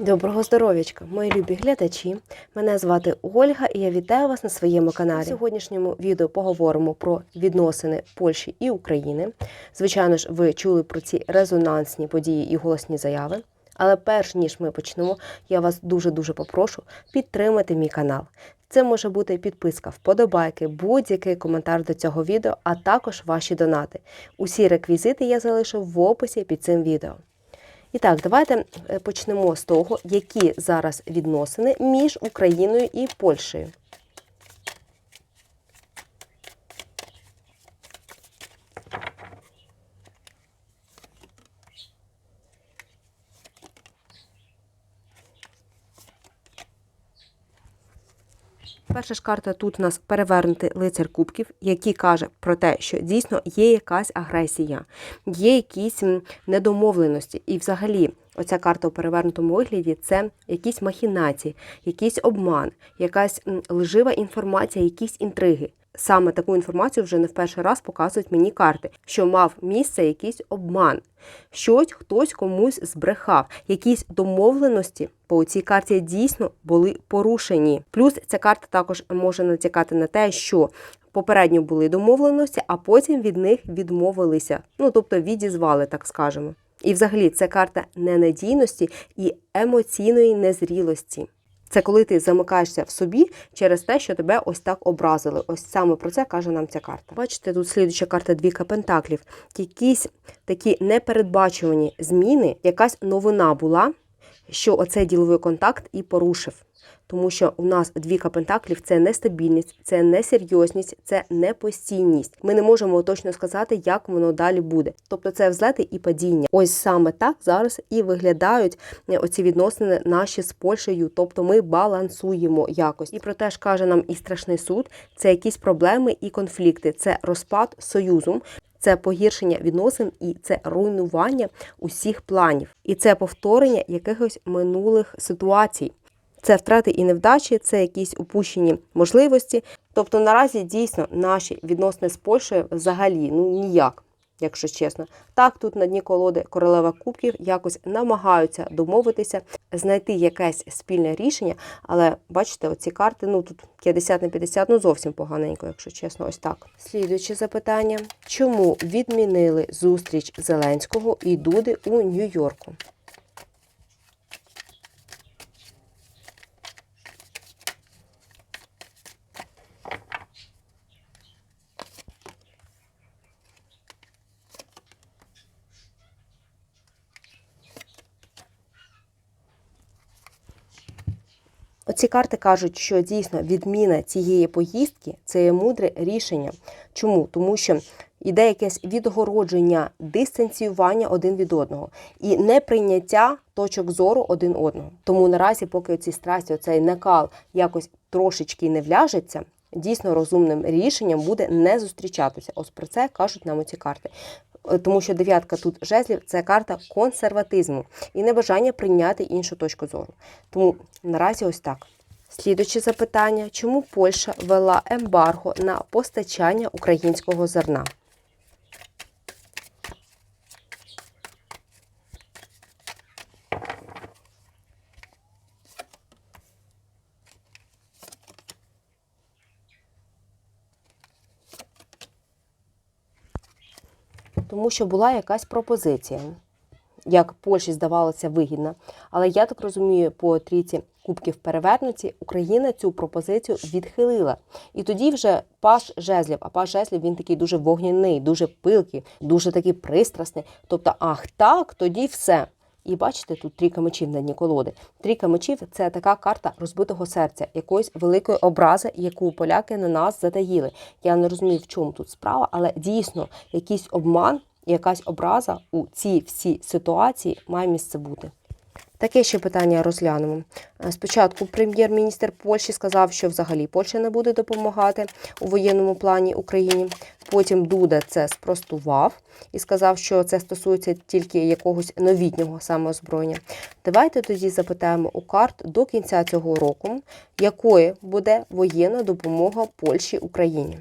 Доброго здоров'ячка, мої любі глядачі. Мене звати Ольга і я вітаю вас на своєму каналі. У сьогоднішньому відео поговоримо про відносини Польщі і України. Звичайно ж, ви чули про ці резонансні події і голосні заяви. Але перш ніж ми почнемо, я вас дуже дуже попрошу підтримати мій канал. Це може бути підписка, вподобайки, будь-який коментар до цього відео, а також ваші донати. Усі реквізити я залишу в описі під цим відео. І так, давайте е, почнемо з того, які зараз відносини між Україною і Польщею. Перша ж карта тут у нас перевернути лицар кубків, який каже про те, що дійсно є якась агресія, є якісь недомовленості. І взагалі, оця карта у перевернутому вигляді це якісь махінації, якийсь обман, якась лжива інформація, якісь інтриги. Саме таку інформацію вже не в перший раз показують мені карти, що мав місце якийсь обман, щось хтось комусь збрехав, якісь домовленості по цій карті дійсно були порушені. Плюс ця карта також може натякати на те, що попередньо були домовленості, а потім від них відмовилися. Ну тобто відізвали, так скажемо. І взагалі це карта ненадійності і емоційної незрілості. Це коли ти замикаєшся в собі через те, що тебе ось так образили. Ось саме про це каже нам ця карта. Бачите, тут слідуча карта двіка пентаклів. Якісь такі непередбачувані зміни, якась новина була, що оцей діловий контакт і порушив. Тому що у нас двійка пентаклів це нестабільність, це несерйозність, це непостійність. Ми не можемо точно сказати, як воно далі буде. Тобто це взлети і падіння. Ось саме так зараз і виглядають е, оці відносини наші з Польщею. Тобто ми балансуємо якось. І про те ж каже нам і страшний суд: це якісь проблеми і конфлікти, це розпад союзу. Це погіршення відносин і це руйнування усіх планів, і це повторення якихось минулих ситуацій. Це втрати і невдачі, це якісь упущені можливості. Тобто наразі дійсно наші відносини з Польщею взагалі ну ніяк, якщо чесно. Так, тут на дні колоди королева кубків якось намагаються домовитися, знайти якесь спільне рішення. Але бачите, оці карти, ну тут 50 на 50, ну зовсім поганенько, якщо чесно, ось так. Слідуюче запитання: чому відмінили зустріч Зеленського і Дуди у Нью-Йорку? Оці карти кажуть, що дійсно відміна цієї поїздки це є мудре рішення. Чому? Тому що йде якесь відгородження, дистанціювання один від одного і неприйняття точок зору один одного. Тому наразі, поки ці страсті, оцей накал якось трошечки не вляжеться. Дійсно розумним рішенням буде не зустрічатися. Ось про це кажуть нам оці карти. Е, Тому що дев'ятка тут жезлів це карта консерватизму і небажання прийняти іншу точку зору. Тому наразі ось так. Слідуче запитання: чому Польща ввела ембарго на постачання українського зерна? Тому що була якась пропозиція, як Польщі здавалося вигідна. Але я так розумію, по трійці кубків перевернуті Україна цю пропозицію відхилила. І тоді вже паш жезлів, а паш жезлів він такий дуже вогняний, дуже пилкий, дуже такий пристрасний. Тобто, ах так, тоді все. І бачите, тут трійка мечів на дні колоди. Трійка мечів це така карта розбитого серця, якоїсь великої образи, яку поляки на нас затаїли. Я не розумію, в чому тут справа, але дійсно якийсь обман, якась образа у цій всій ситуації має місце бути. Таке ще питання розглянемо. Е, Спочатку прем'єр-міністр Польщі сказав, що взагалі Польща не буде допомагати у воєнному плані Україні. Потім Дуда це спростував і сказав, що це стосується тільки якогось новітнього самоозброєння. Давайте тоді запитаємо у карт до кінця цього року, якою буде воєнна допомога Польщі Україні.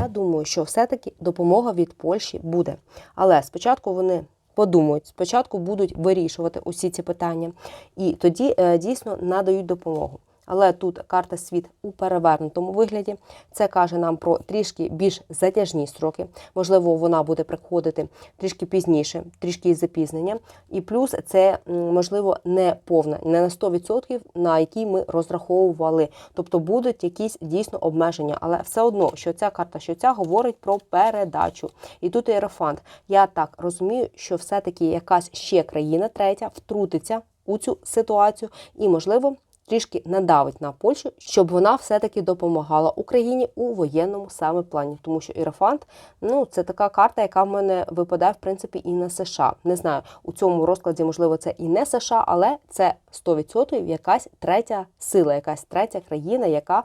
я думаю, що все-таки допомога від Польщі буде. Але спочатку вони подумають, спочатку будуть вирішувати усі ці питання, і тоді е, дійсно надають допомогу. Але тут карта світ у перевернутому вигляді. Це каже нам про трішки більш затяжні строки. Можливо, вона буде приходити трішки пізніше, трішки із запізненням. І плюс це можливо не повна, не на 100%, на які ми розраховували. Тобто будуть якісь дійсно обмеження, але все одно, що ця карта, що ця говорить про передачу. І тут іерофант. Я так розумію, що все-таки якась ще країна третя втрутиться у цю ситуацію і, можливо, трішки надавить на Польщу, щоб вона все-таки допомагала Україні у воєнному саме плані. Тому що Іерофант, ну це така карта, яка в мене випадає в принципі і на США. Не знаю, у цьому розкладі можливо це і не США, але це 100% якась третя сила, якась третя країна, яка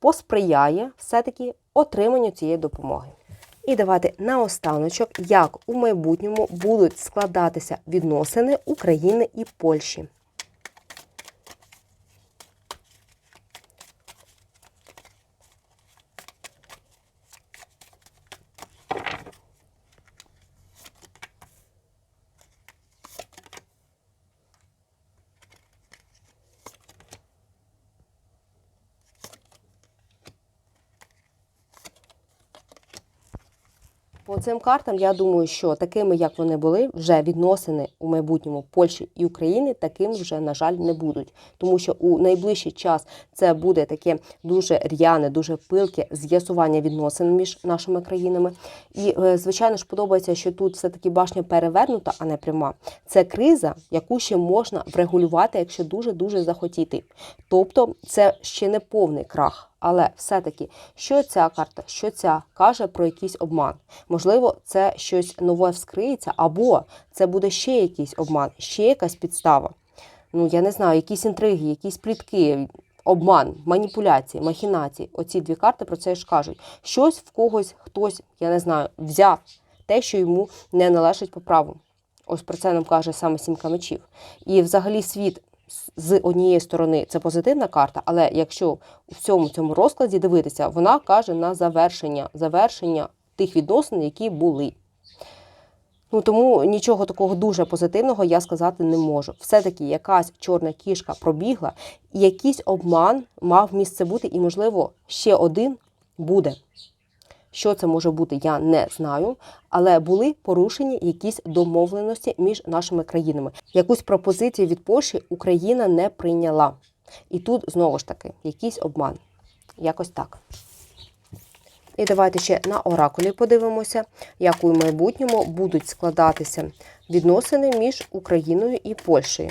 посприяє все-таки отриманню цієї допомоги. І давайте наостаночок, як у майбутньому будуть складатися відносини України і Польщі. По цим картам я думаю, що такими, як вони були, вже відносини у майбутньому Польщі і України таким вже, на жаль, не будуть. Тому що у найближчий час це буде таке дуже р'яне, дуже пилке з'ясування відносин між нашими країнами. І, е, звичайно ж, подобається, що тут все-таки башня перевернута, а не пряма. Це криза, яку ще можна врегулювати, якщо дуже-дуже захотіти. Тобто, це ще не повний крах. Але все-таки, що ця карта, що ця каже про якийсь обман. Можливо, це щось нове вскриється, або це буде ще якийсь обман, ще якась підстава. Ну, я не знаю, якісь інтриги, якісь плітки, обман, маніпуляції, махінації. Оці дві карти про це ж кажуть. Щось в когось хтось, я не знаю, взяв те, що йому не належить по праву. Ось про це нам каже саме сімка мечів. І взагалі світ з однієї сторони це позитивна карта, але якщо у всьому цьому розкладі дивитися, вона каже на завершення, завершення тих відносин, які були. Ну тому нічого такого дуже позитивного я сказати не можу. Все-таки якась чорна кішка пробігла, і якийсь обман мав місце бути, і, можливо, ще один буде. Що це може бути, я не знаю. Але були порушені якісь домовленості між нашими країнами. Якусь пропозицію від Польщі Україна не прийняла. І тут знову ж таки якийсь обман. Якось так. І давайте ще на оракулі подивимося, як у майбутньому будуть складатися відносини між Україною і Польщею.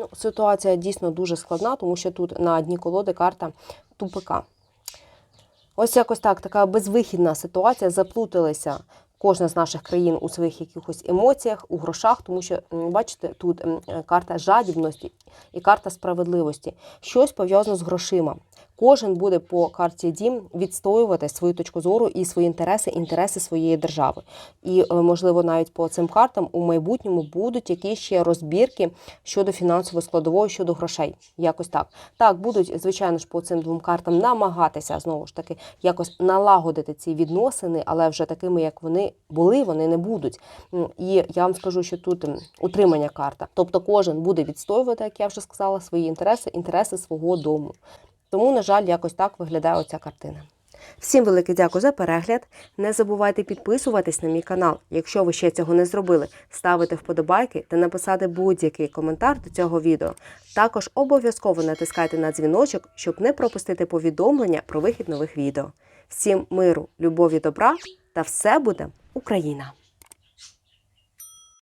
Ну, ситуація дійсно дуже складна, тому що тут на дні колоди карта тупика. Ось якось так, така безвихідна ситуація. Заплуталися кожна з наших країн у своїх якихось емоціях, у грошах, тому що, бачите, тут карта жадібності і карта справедливості. Щось пов'язано з грошима. Кожен буде по карті Дім відстоювати свою точку зору і свої інтереси, інтереси своєї держави. І, е, можливо, навіть по цим картам у майбутньому будуть якісь ще розбірки щодо фінансової складової, щодо грошей. Якось так. Так, будуть, звичайно ж, по цим двом картам намагатися знову ж таки якось налагодити ці відносини, але вже такими, як вони були, вони не будуть. І я вам скажу, що тут утримання карта. Тобто кожен буде відстоювати, як я вже сказала, свої інтереси, інтереси свого дому. Тому, на жаль, якось так виглядає оця картина. Всім велике дякую за перегляд. Не забувайте підписуватись на мій канал, якщо ви ще цього не зробили, ставити вподобайки та написати будь-який коментар до цього відео. Також обов'язково натискайте на дзвіночок, щоб не пропустити повідомлення про вихід нових відео. Всім миру, любові, добра та все буде Україна!